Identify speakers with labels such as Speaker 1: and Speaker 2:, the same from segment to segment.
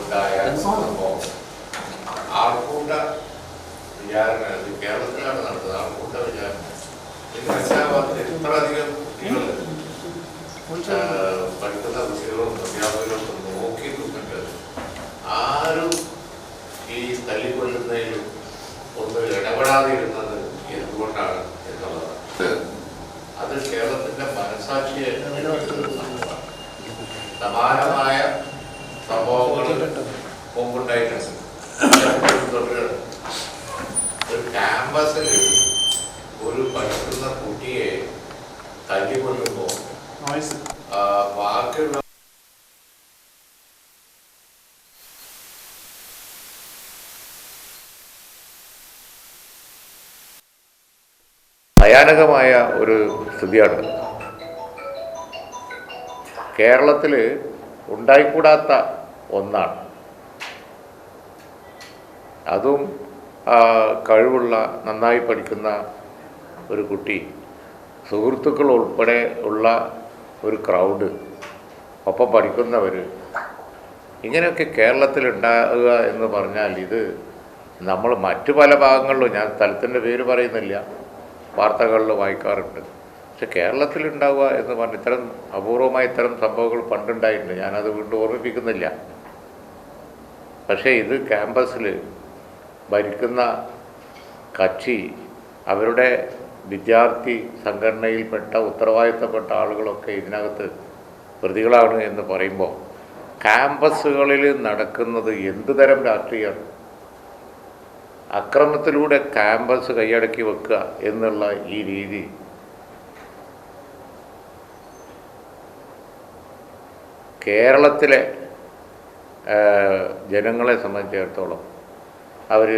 Speaker 1: ഉണ്ടായ സംഭവം ആൾക്കൂട്ട വിചാരണ ഇത് കേരളത്തിലാണ് നടന്നത്. ആൾക്കൂട്ട വിചാരണ. മനസ്സിലാവാത്ത ഇത്രയധികം കുട്ടികൾ പഠിക്കുന്ന കുട്ടികളും അധ്യാപകരും നോക്കി നിന്നിട്ട് ആരും ഈ തല്ലിക്കൊല്ലുന്നതിൽ ഒന്ന് ഇടപെടാതിരുന്നത് എന്തുകൊണ്ടാണ് എന്നുള്ളത്. അത് കേരളത്തിന്റെ മനസാക്ഷിയെ സമാനമായ ഒരു ക്യാമ്പസിൽ ഒരു പഠിക്കുന്ന കുട്ടിയെ തല്ലിക്കൊല്ലുമ്പോൾ ബാക്കിയുള്ള ഭയാനകമായ ഒരു സ്ഥിതിയാണ്. കേരളത്തിൽ ഉണ്ടായിക്കൂടാത്ത ഒന്നാണ്. അതും കഴിവുള്ള നന്നായി പഠിക്കുന്ന ഒരു കുട്ടി സുഹൃത്തുക്കൾ ഉൾപ്പെടെ ഉള്ള ഒരു ക്രൗഡ് ഒപ്പം പഠിക്കുന്നവർ ഇങ്ങനെയൊക്കെ കേരളത്തിൽ ഉണ്ടാകുക എന്ന് പറഞ്ഞാൽ ഇത് നമ്മൾ മറ്റു പല ഭാഗങ്ങളിലും ഞാൻ സ്ഥലത്തിന്റെ പേര് പറയുന്നില്ല വാർത്തകളിൽ വായിക്കാറുണ്ട്. പക്ഷെ കേരളത്തിൽ ഉണ്ടാവുക എന്ന് പറഞ്ഞ ഇത്തരം അപൂർവമായ ഇത്തരം സംഭവങ്ങൾ പണ്ടുണ്ടായിട്ടുണ്ട്. ഞാനത് വീണ്ടും ഓർമ്മിപ്പിക്കുന്നില്ല. പക്ഷേ ഇത് ക്യാമ്പസിൽ ഭരിക്കുന്ന കക്ഷി അവരുടെ വിദ്യാർത്ഥി സംഘടനയിൽപ്പെട്ട ഉത്തരവാദിത്തപ്പെട്ട ആളുകളൊക്കെ ഇതിനകത്ത് പ്രതികളാണ് എന്ന് പറയുമ്പോൾ ക്യാമ്പസുകളിൽ നടക്കുന്നത് എന്ത് തരം രാഷ്ട്രീയമാണ്? അക്രമത്തിലൂടെ ക്യാമ്പസ് കൈയടക്കി വെക്കുക എന്നുള്ള ഈ രീതി. കേരളത്തിലെ ജനങ്ങളെ സംബന്ധിച്ചിടത്തോളം അവർ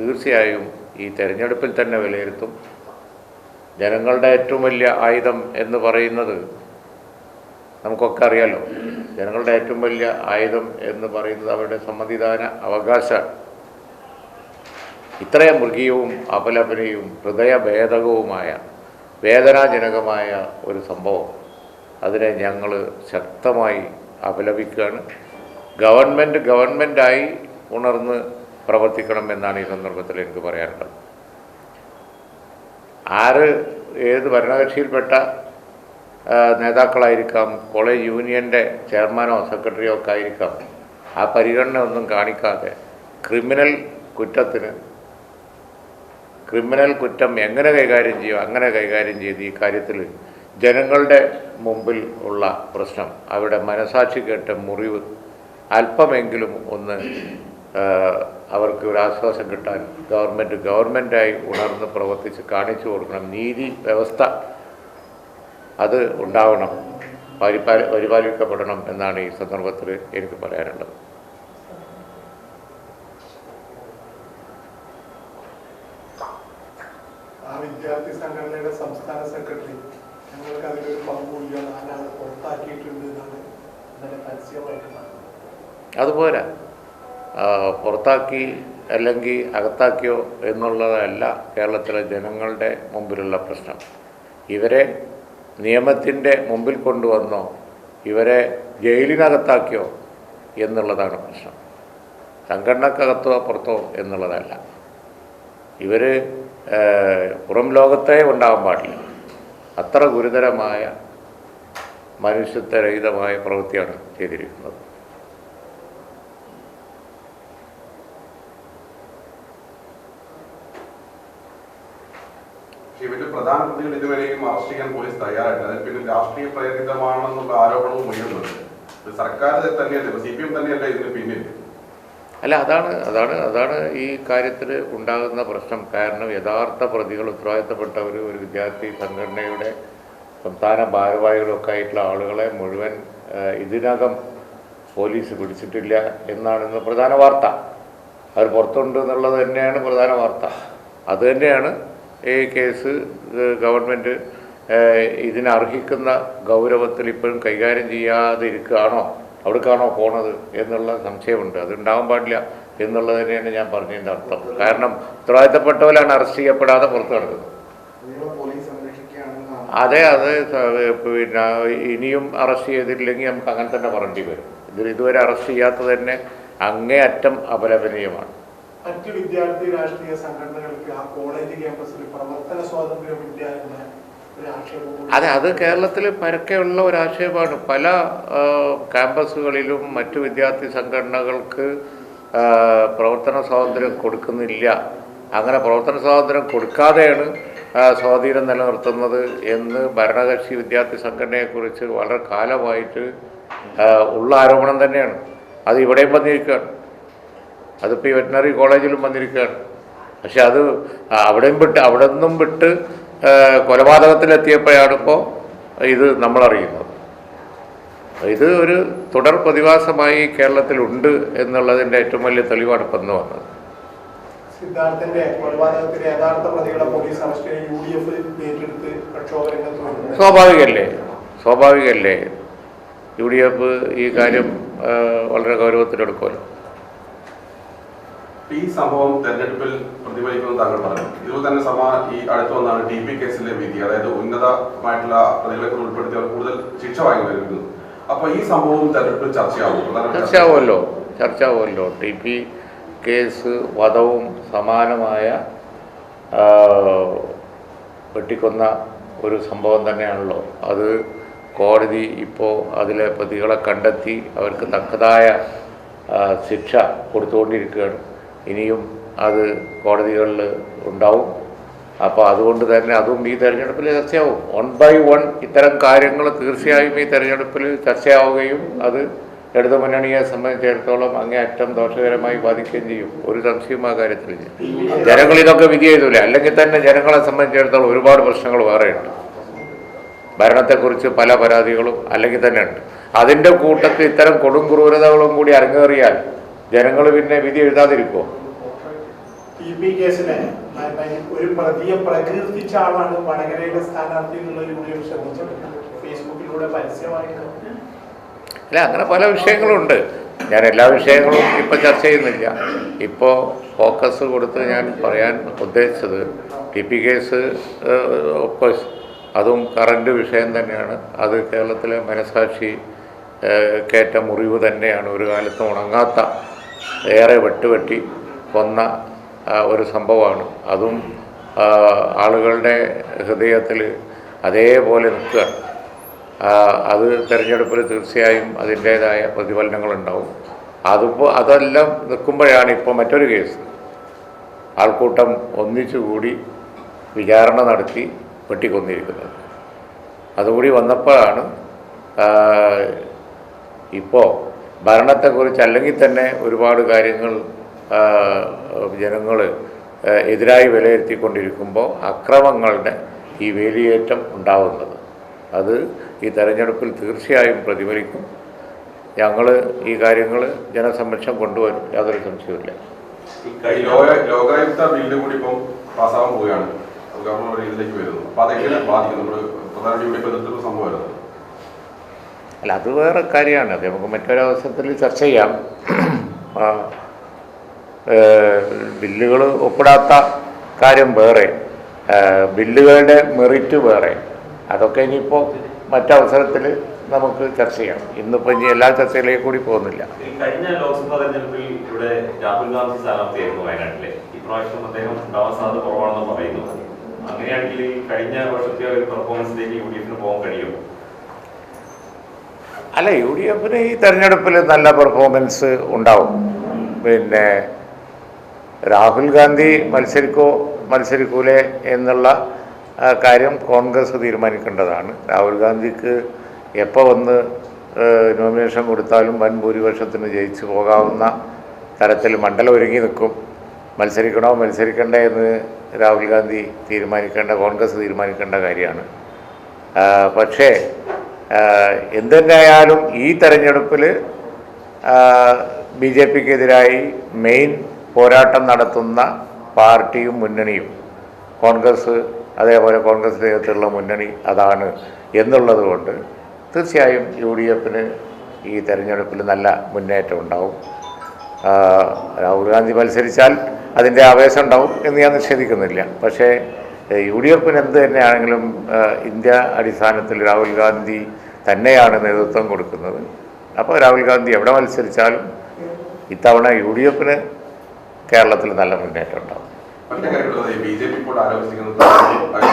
Speaker 1: തീർച്ചയായും ഈ തെരഞ്ഞെടുപ്പിൽ തന്നെ വിലയിരുത്തും. ജനങ്ങളുടെ ഏറ്റവും വലിയ ആയുധം എന്ന് പറയുന്നത് നമുക്കൊക്കെ അറിയാലോ ജനങ്ങളുടെ ഏറ്റവും വലിയ ആയുധം എന്ന് പറയുന്നത് അവരുടെ സമ്മതിദാന അവകാശമാണ്. ഇത്രയും മൃഗീയവും അപലപനയും ഹൃദയഭേദകവുമായ വേദനാജനകമായ ഒരു സംഭവം. അതിനെ ഞങ്ങൾ ശക്തമായി അപലപിക്കുകയാണ്. ഗവൺമെന്റ് ഗവൺമെന്റായി ഉണർന്ന് പ്രവർത്തിക്കണം എന്നാണ് ഈ സന്ദർഭത്തിൽ എനിക്ക് പറയാനുള്ളത്. ആര് ഏത് ഭരണകക്ഷിയിൽപ്പെട്ട നേതാക്കളായിരിക്കാം കോളേജ് യൂണിയന്റെ ചെയർമാനോ സെക്രട്ടറിയോ ഒക്കെ ആയിരിക്കാം ആ പരിഗണന ഒന്നും കാണിക്കാതെ ക്രിമിനൽ കുറ്റത്തിന് ക്രിമിനൽ കുറ്റം എങ്ങനെ കൈകാര്യം ചെയ്യും അങ്ങനെ കൈകാര്യം ചെയ്ത് ഈ കാര്യത്തിൽ ജനങ്ങളുടെ മുമ്പിൽ ഉള്ള പ്രശ്നം അവരുടെ മനസാക്ഷി കേട്ട മുറിവ് അല്പമെങ്കിലും ഒന്ന് അവർക്ക് ഒരു ആശ്വാസം കിട്ടാൻ ഗവൺമെന്റ് ഗവൺമെന്റായി ഉണർന്ന് പ്രവർത്തിച്ച് കാണിച്ചു കൊടുക്കണം. നീതി വ്യവസ്ഥ അത് ഉണ്ടാവണം. പരിപാല പരിപാലിക്കപ്പെടണം എന്നാണ് ഈ സന്ദർഭത്തിൽ എനിക്ക് പറയാനുള്ളത്.
Speaker 2: വിദ്യാർത്ഥി സംഘടനയുടെ സംസ്ഥാന സെക്രട്ടറി ഞങ്ങൾക്ക് അതിലൊരു പങ്കുമില്ല നാലാളെ പുറത്താക്കിയിട്ടുണ്ട് എന്നാണ് ഇന്നലെ പരസ്യമായിട്ട് പറഞ്ഞത്.
Speaker 1: അതുപോരാ പുറത്താക്കി അല്ലെങ്കിൽ അകത്താക്കിയോ എന്നുള്ളതല്ല കേരളത്തിലെ ജനങ്ങളുടെ മുമ്പിലുള്ള പ്രശ്നം. ഇവരെ നിയമത്തിന്റെ മുമ്പിൽ കൊണ്ടുവന്നോ ഇവരെ ജയിലിനകത്താക്കിയോ എന്നുള്ളതാണ് പ്രശ്നം. സംഘടനക്കകത്തോ പുറത്തോ എന്നുള്ളതല്ല. ഇവർ പുറം ലോകത്തേ ഉണ്ടാകാൻ പാടില്ല. അത്ര ഗുരുതരമായ മനുഷ്യത്വരഹിതമായ പ്രവൃത്തിയാണ് ചെയ്തിരിക്കുന്നത്
Speaker 3: പക്ഷേ ഇവരുടെ പ്രധാന പ്രതികൾ ഇതുവരെയും അറസ്റ്റ് ചെയ്യാൻ പോലീസ് തയ്യാറായിട്ടില്ല. അതിൽ പിന്നെ രാഷ്ട്രീയ പ്രേരിതമാണെന്നുള്ള ആരോപണവും ഉയർന്നുണ്ട് സർക്കാർ തന്നെയല്ലേ സി പി എം തന്നെയല്ലേ ഇതിന് പിന്നിൽ.
Speaker 1: അല്ല അതാണ് അതാണ് അതാണ് ഈ കാര്യത്തിൽ ഉണ്ടാകുന്ന പ്രശ്നം. കാരണം യഥാർത്ഥ പ്രതികൾ ഉത്തരവാദിത്തപ്പെട്ട ഒരു ഒരു വിദ്യാർത്ഥി സംഘടനയുടെ സംസ്ഥാന ഭാരവാഹികളൊക്കെ ആയിട്ടുള്ള ആളുകളെ മുഴുവൻ ഇതിനകം പോലീസ് പിടിച്ചിട്ടില്ല എന്നാണ് ഇന്ന് പ്രധാന വാർത്ത. അവർ പുറത്തുണ്ട് എന്നുള്ളത് തന്നെയാണ് പ്രധാന വാർത്ത. അത് തന്നെയാണ് ഈ കേസ് ഗവൺമെന്റ് ഇതിനർഹിക്കുന്ന ഗൗരവത്തിൽ ഇപ്പോഴും കൈകാര്യം ചെയ്യാതെ ഇരിക്കുകയാണോ അവിടേക്കാണോ പോണത് എന്നുള്ള സംശയമുണ്ട്. അതുണ്ടാവാൻ പാടില്ല എന്നുള്ളത് തന്നെയാണ് ഞാൻ പറഞ്ഞതിന്റെ അർത്ഥം. കാരണം ഉത്തരവാദിത്തപ്പെട്ടവരാണ് അറസ്റ്റ് ചെയ്യപ്പെടാതെ പുറത്ത് കിടക്കുന്നത് അതെ അത് പിന്നെ ഇനിയും അറസ്റ്റ് ചെയ്തിട്ടില്ലെങ്കിൽ നമുക്ക് അങ്ങനെ തന്നെ പറയേണ്ടി വരും. ഇതിൽ ഇതുവരെ അറസ്റ്റ് ചെയ്യാത്തത് തന്നെ അങ്ങേയറ്റം അപലപനീയമാണ്.
Speaker 2: മറ്റ് വിദ്യാർത്ഥി രാഷ്ട്രീയ സംഘടനകൾക്ക് ആ കോളേജ് ക്യാമ്പസിൽ പ്രവർത്തന സ്വാതന്ത്ര്യമില്ല എന്ന
Speaker 1: അതെ അത് കേരളത്തിൽ പരക്കെയുള്ള ഒരു ആക്ഷേപമാണ്. പല ക്യാമ്പസുകളിലും മറ്റു വിദ്യാർത്ഥി സംഘടനകൾക്ക് പ്രവർത്തന സ്വാതന്ത്ര്യം കൊടുക്കുന്നില്ല. അങ്ങനെ പ്രവർത്തന സ്വാതന്ത്ര്യം കൊടുക്കാതെയാണ് സ്വാധീനം നിലനിർത്തുന്നത് എന്ന് ഭരണകക്ഷി വിദ്യാർത്ഥി സംഘടനയെക്കുറിച്ച് വളരെ കാലമായിട്ട് ഉള്ള ആരോപണം തന്നെയാണ്. അത് ഇവിടെയും വന്നിരിക്കുകയാണ്. അതിപ്പോൾ ഈ വെറ്റിനറി കോളേജിലും വന്നിരിക്കുകയാണ്. പക്ഷെ അത് അവിടെയും വിട്ട് അവിടെ നിന്നും വിട്ട് കൊലപാതകത്തിലെത്തിയപ്പോഴാണ് ഇപ്പോൾ ഇത് നമ്മളറിയുന്നത്. ഇത് ഒരു തുടർ പ്രതിഭാസമായി കേരളത്തിലുണ്ട് എന്നുള്ളതിന്റെ ഏറ്റവും വലിയ തെളിവാണ് ഇപ്പം വന്നത്.
Speaker 2: സിദ്ധാർത്ഥന്റെ കൊലപാതകത്തിലെ യഥാർത്ഥ പ്രതികളെ പോലീസ് അറസ്റ്റ് ചെയ്ത് യു ഡി എഫ് ഏറ്റെടുത്ത് പ്രക്ഷോഭ രംഗത്ത് വരുന്നത്
Speaker 1: സ്വാഭാവികമല്ലേ സ്വാഭാവികമല്ലേ യു ഡി എഫ് ഈ കാര്യം വളരെ ഗൗരവത്തിലെടുക്കുമല്ലോ.
Speaker 3: ഈ സംഭവം തെരഞ്ഞെടുപ്പിൽ പ്രതിഫലിക്കുമെന്ന് താങ്കൾ പറഞ്ഞു. ഇതുപോലെ തന്നെ സഭ ഈ അടുത്ത് വന്നാണ് ടി പി കേസിലെ വിധി. അതായത് ഉന്നതമായിട്ടുള്ള പ്രതികളെ ഉൾപ്പെടുത്തിയവർ കൂടുതൽ ശിക്ഷ വാങ്ങി വരുന്നത് അപ്പൊ ഈ സംഭവം തെരഞ്ഞെടുപ്പിൽ ചർച്ചയാവും
Speaker 1: ചർച്ചയാവുമല്ലോ. ചർച്ചയാവുമല്ലോ. ടി പി കേസ് വധവും സമാനമായ വെട്ടിക്കൊന്ന ഒരു സംഭവം തന്നെയാണല്ലോ. അത് കോടതി ഇപ്പോൾ അതിലെ പ്രതികളെ കണ്ടെത്തി അവർക്ക് തക്കതായ ശിക്ഷ കൊടുത്തുകൊണ്ടിരിക്കുകയാണ്. ഇനിയും അത് കോടതികളിൽ ഉണ്ടാവും. അപ്പോൾ അതുകൊണ്ട് തന്നെ അതും ഈ തെരഞ്ഞെടുപ്പിൽ ചർച്ചയാവും. വൺ ബൈ വൺ ഇത്തരം കാര്യങ്ങൾ തീർച്ചയായും ഈ തെരഞ്ഞെടുപ്പിൽ ചർച്ചയാവുകയും അത് ഇടതു മുന്നണിയെ സംബന്ധിച്ചിടത്തോളം അങ്ങേയറ്റം ദോഷകരമായി ബാധിക്കുകയും ചെയ്യും. ഒരു സംശയം ആ കാര്യത്തിലില്ല ജനങ്ങൾ ഇതൊക്കെ വിധി ചെയ്തില്ല അല്ലെങ്കിൽ തന്നെ ജനങ്ങളെ സംബന്ധിച്ചിടത്തോളം ഒരുപാട് പ്രശ്നങ്ങൾ വേറെയുണ്ട് ഭരണത്തെക്കുറിച്ച് പല പരാതികളും അല്ലെങ്കിൽ തന്നെ ഉണ്ട്. അതിന്റെ കൂട്ടത്തിൽ ഇത്തരം കൊടും ക്രൂരതകളും കൂടി അരങ്ങേറിയാൽ ജനങ്ങൾ പിന്നെ വിധി എഴുതാതിരിക്കോ
Speaker 2: ടി പി കേസിലെ ഒരു പ്രതിയെ പ്രകീർത്തിച്ച ആളാണ് വടകരയുടെ സ്ഥാനാർത്ഥി എന്നുള്ള യു ഡി എഫ് ശ്രദ്ധിച്ചത് ഫേസ്ബുക്കിലൂടെ പരസ്യമായിട്ട്.
Speaker 1: അല്ല അങ്ങനെ പല വിഷയങ്ങളുണ്ട്. ഞാൻ എല്ലാ വിഷയങ്ങളും ഇപ്പോൾ ചർച്ച ചെയ്യുന്നില്ല. ഇപ്പോൾ ഫോക്കസ് കൊടുത്ത് ഞാൻ പറയാൻ ഉദ്ദേശിച്ചത് T P case of course അതും കറണ്ട് വിഷയം തന്നെയാണ്. അത് കേരളത്തിലെ മനസാക്ഷി കേറ്റ മുറിവ് തന്നെയാണ്. ഒരു കാലത്തും ഉണങ്ങാത്ത ഏറെ വെട്ടുവെട്ടി കൊന്ന ഒരു സംഭവമാണ്. അതും ആളുകളുടെ ഹൃദയത്തിൽ അതേപോലെ നിൽക്കുക. അത് തിരഞ്ഞെടുപ്പിൽ തീർച്ചയായും അതിന്റേതായ പ്രതിഫലനങ്ങളുണ്ടാവും. അതിപ്പോൾ അതെല്ലാം നിൽക്കുമ്പോഴാണ് ഇപ്പോൾ മറ്റൊരു കേസ്. ആൾക്കൂട്ടം ഒന്നിച്ചുകൂടി വിചാരണ നടത്തി വെട്ടിക്കൊന്നിരിക്കുന്നത്. അതുകൂടി വന്നപ്പോഴാണ് ഇപ്പോൾ ഭരണത്തെക്കുറിച്ച് അല്ലെങ്കിൽ തന്നെ ഒരുപാട് കാര്യങ്ങൾ ജനങ്ങൾ എതിരായി വിലയിരുത്തിക്കൊണ്ടിരിക്കുമ്പോൾ അക്രമങ്ങളുടെ ഈ വേലിയേറ്റം ഉണ്ടാവുന്നത് അത് ഈ തെരഞ്ഞെടുപ്പിൽ തീർച്ചയായും പ്രതിഫലിക്കും. ഞങ്ങൾ ഈ കാര്യങ്ങൾ ജനസംരക്ഷണം കൊണ്ടുവരും. യാതൊരു സംശയവുമില്ല.
Speaker 3: ലോകായുക്ത ബില്ല് കൂടി ഇപ്പം പാസ്സാവാൻ പോവുകയാണ്. ഗവർണർ ഇതിലേക്ക് വരുന്നു. അപ്പോൾ അതെങ്ങനെ ബാധിക്കും നമ്മൾ പ്രധാന യു ഡി എഫ് എതിർത്തുള്ള സംഭവമായിരുന്നു.
Speaker 1: അല്ല അത് വേറെ കാര്യമാണ്. അത് നമുക്ക് മറ്റൊരവസരത്തിൽ ചർച്ച ചെയ്യാം. ബില്ലുകൾ ഒപ്പിടാത്ത കാര്യം വേറെ. ബില്ലുകളുടെ മെറിറ്റ് വേറെ. അതൊക്കെ ഇനിയിപ്പോൾ മറ്റവസരത്തിൽ നമുക്ക് ചർച്ച ചെയ്യാം. ഇന്നിപ്പോൾ ഇനി എല്ലാ ചർച്ചയിലേക്ക് കൂടി പോകുന്നില്ല.
Speaker 4: കഴിഞ്ഞ ലോക്സഭാ തെരഞ്ഞെടുപ്പിൽ ഇവിടെ രാഹുൽ ഗാന്ധി സ്ഥാനാർത്ഥിയായിരുന്നു വയനാട്ടിലെ. ഇപ്രാവശ്യം അദ്ദേഹം ഉണ്ടാവാൻ സാധ്യത കുറവാണെന്ന് പറയുന്നു. അങ്ങനെയാണെങ്കിൽ കഴിഞ്ഞ വർഷത്തെ ഒരു പെർഫോമൻസിലേക്ക് യു ഡി എഫിന് പോകാൻ കഴിയുമോ?
Speaker 1: അല്ല യു ഡി എഫിന് ഈ തെരഞ്ഞെടുപ്പിൽ നല്ല പെർഫോമൻസ് ഉണ്ടാവും. പിന്നെ രാഹുൽ ഗാന്ധി മത്സരിക്കോ മത്സരിക്കൂലേ എന്നുള്ള കാര്യം കോൺഗ്രസ് തീരുമാനിക്കേണ്ടതാണ്. രാഹുൽ ഗാന്ധിക്ക് എപ്പോൾ വന്ന് നോമിനേഷൻ കൊടുത്താലും വൻ ഭൂരിപക്ഷത്തിന് ജയിച്ച് പോകാവുന്ന തരത്തിൽ മണ്ഡലം ഒരുങ്ങി നിൽക്കും. മത്സരിക്കണോ മത്സരിക്കണ്ടേ എന്ന് രാഹുൽ ഗാന്ധി തീരുമാനിക്കേണ്ട കോൺഗ്രസ് തീരുമാനിക്കേണ്ട കാര്യമാണ്. പക്ഷേ ആ, എന്തുതന്നെയായാലും ഈ തെരഞ്ഞെടുപ്പിൽ ബി ജെ പിക്കെതിരായി മെയിൻ പോരാട്ടം നടത്തുന്ന പാർട്ടിയും മുന്നണിയും. കോൺഗ്രസ് അതേപോലെ കോൺഗ്രസ് കോൺഗ്രസിനകത്തുള്ള മുന്നണി അതാണ് എന്നുള്ളത് കൊണ്ട് തീർച്ചയായും യു ഡി എഫിന് ഈ തെരഞ്ഞെടുപ്പിൽ നല്ല മുന്നേറ്റം ഉണ്ടാവും. രാഹുൽ ഗാന്ധി മത്സരിച്ചാൽ അതിന്റെ ആവേശം ഉണ്ടാവും എന്ന് ഞാൻ നിഷേധിക്കുന്നില്ല. പക്ഷേ യു ഡി എഫിന് എന്ത് തന്നെയാണെങ്കിലും ഇന്ത്യ അടിസ്ഥാനത്തിൽ രാഹുൽ ഗാന്ധി തന്നെയാണ് നേതൃത്വം കൊടുക്കുന്നത്. അപ്പോൾ രാഹുൽ ഗാന്ധി എവിടെ മത്സരിച്ചാലും ഇത്തവണ യു ഡി എഫിന് കേരളത്തിൽ നല്ല മുന്നേറ്റം ഉണ്ടാവും.
Speaker 3: മറ്റേ കാര്യമുള്ളത് ബി ജെ പി ഇപ്പോൾ ആലോചിക്കുന്നത്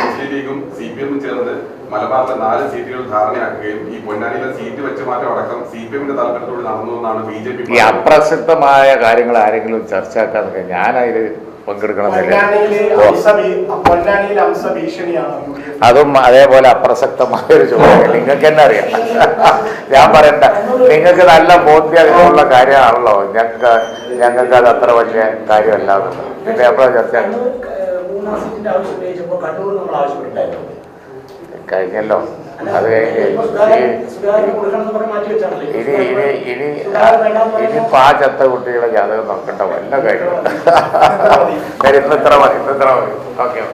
Speaker 3: മുസ്ലിം ലീഗും സി പി എമ്മും ചേർന്ന് മലബാറിലെ നാല് സീറ്റുകൾ ധാരണയാക്കുകയും ഈ പൊന്നാനിയിലെ സീറ്റ് വെച്ച് മാറ്റം അടക്കം സി പി എമ്മിന്റെ താല്പര്യത്തോട് നടന്നു എന്നാണ് ബി ജെ പി
Speaker 1: ഈ അപ്രസക്തമായ കാര്യങ്ങൾ ആരെങ്കിലും ചർച്ചയാക്കാന്നൊക്കെ ഞാൻ അതിൽ പങ്കെടുക്കണമെന്നില്ല അതും അതേപോലെ അപ്രസക്തമായ ഒരു ചോദ്യം നിങ്ങൾക്ക് തന്നെ അറിയാം. ഞാൻ പറയണ്ട. നിങ്ങൾക്ക് നല്ല ബോധ്യമുള്ള കാര്യമാണല്ലോ. ഞങ്ങൾക്ക് ഞങ്ങൾക്ക് അത് അത്ര വലിയ കാര്യമല്ല. പിന്നെ എപ്പോഴാണ് ചർച്ച. കഴിഞ്ഞല്ലോ. അത് ഇനി ഇനി ഇനി ഇനി പാ ചത്ത കുട്ടികളെ ജാതകം നോക്കണ്ട വല്ല കാര്യമുണ്ട് ഇന്ന് ഇത്ര മതി ഇന്ന് ഇത്ര മതി. ഓക്കെ.